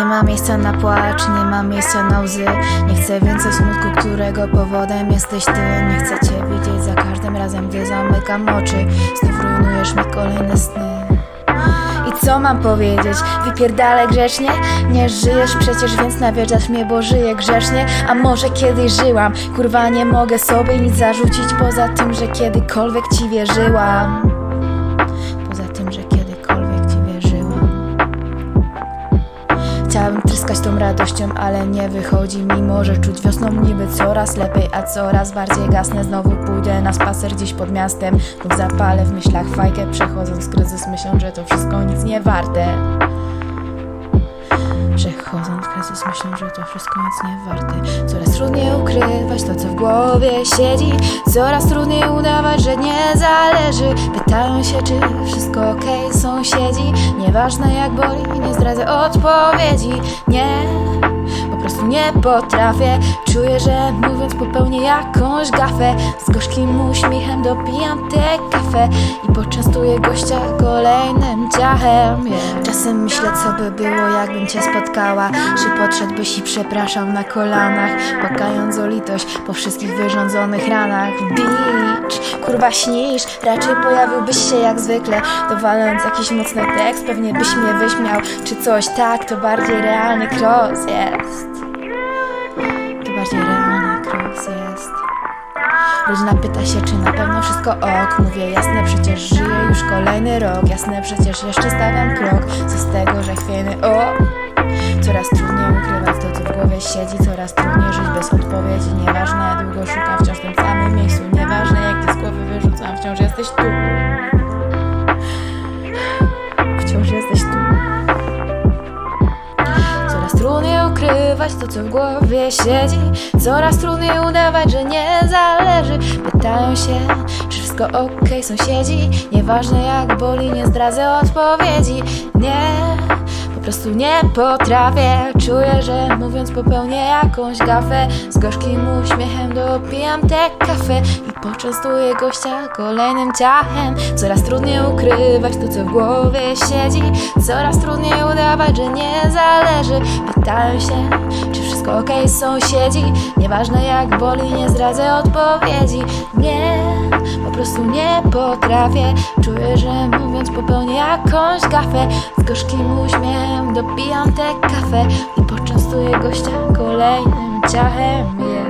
Nie ma miejsca na płacz, nie ma miejsca na łzy Nie chcę więcej smutku, którego powodem jesteś ty Nie chcę cię widzieć za każdym razem, gdy zamykam oczy Znów rujnujesz mi kolejne sny i co mam powiedzieć? Wypierdalaj grzecznie? Nie żyjesz przecież, więc nawiedzasz mnie, bo żyję grzecznie A może kiedyś żyłam? Kurwa, nie mogę sobie nic zarzucić Poza tym, że kiedykolwiek ci wierzyłam Chciałabym tryskać tą radością, ale nie wychodzi Mimo, że czuć wiosną niby coraz lepiej A coraz bardziej gasnę. Znowu pójdę na spacer gdzieś pod miastem. Lub zapalę w myślach fajkę Przechodząc kryzys. Myślą, że to wszystko nic nie warte Przechodząc kryzys myślą, że to wszystko nic nie warte. Coraz trudniej ukrywać to, co w głowie siedzi. Coraz trudniej udawać, że nie zależy. Pytają się, czy wszystko okej, sąsiedzi. Nieważne jak boli, nie zdradzę odpowiedzi. Nie, prostu nie potrafię. Czuję, że mówiąc popełnię jakąś gafę. Z gorzkim uśmiechem dopijam tę kawę I poczęstuję gościa kolejnym ciachem. Czasem myślę, co by było, jakbym cię spotkała. Czy podszedłbyś i przepraszał na kolanach Płakając o litość po wszystkich wyrządzonych ranach. Beach, kurwa śnisz. Raczej pojawiłbyś się jak zwykle Dowalając jakiś mocny tekst. Pewnie byś mnie wyśmiał Czy coś. Tak, to bardziej realny cross. Jest realny cross jest. Rodzina pyta się, czy na pewno wszystko ok. Mówię jasne, przecież żyję już kolejny rok. Jasne, przecież jeszcze stawiam krok. Co z tego, że chwiejny o. Coraz trudniej ukrywać to, co w głowie siedzi. Coraz trudniej żyć bez odpowiedzi. Nieważne, długo szukam wciąż w tym samym miejscu. Nieważne, jak ty z głowy wyrzucam, wciąż jesteś tu. Wciąż jesteś tu. Coraz trudniej ukrywać to, co w głowie siedzi. Coraz trudniej udawać, że nie zależy. Pytają się, czy wszystko okej, sąsiedzi. Nieważne jak boli, nie zdradzę odpowiedzi. Nie, po prostu nie potrafię. Czuję, że mówiąc popełnię jakąś gafę. Z gorzkim uśmiechem dopijam tę kawę I poczęstuję gościa kolejnym ciachem. Coraz trudniej ukrywać to, co w głowie siedzi. Coraz trudniej udawać, że nie zależy. Pytają się, czy wszystko okej, sąsiedzi. Nieważne jak boli, nie zdradzę odpowiedzi. Nie, prostu nie potrafię. Czuję, że mówiąc popełnię jakąś gafę. Z gorzkim uśmiechem dopijam tę kawę I poczęstuję gościa kolejnym ciachem. Yeah.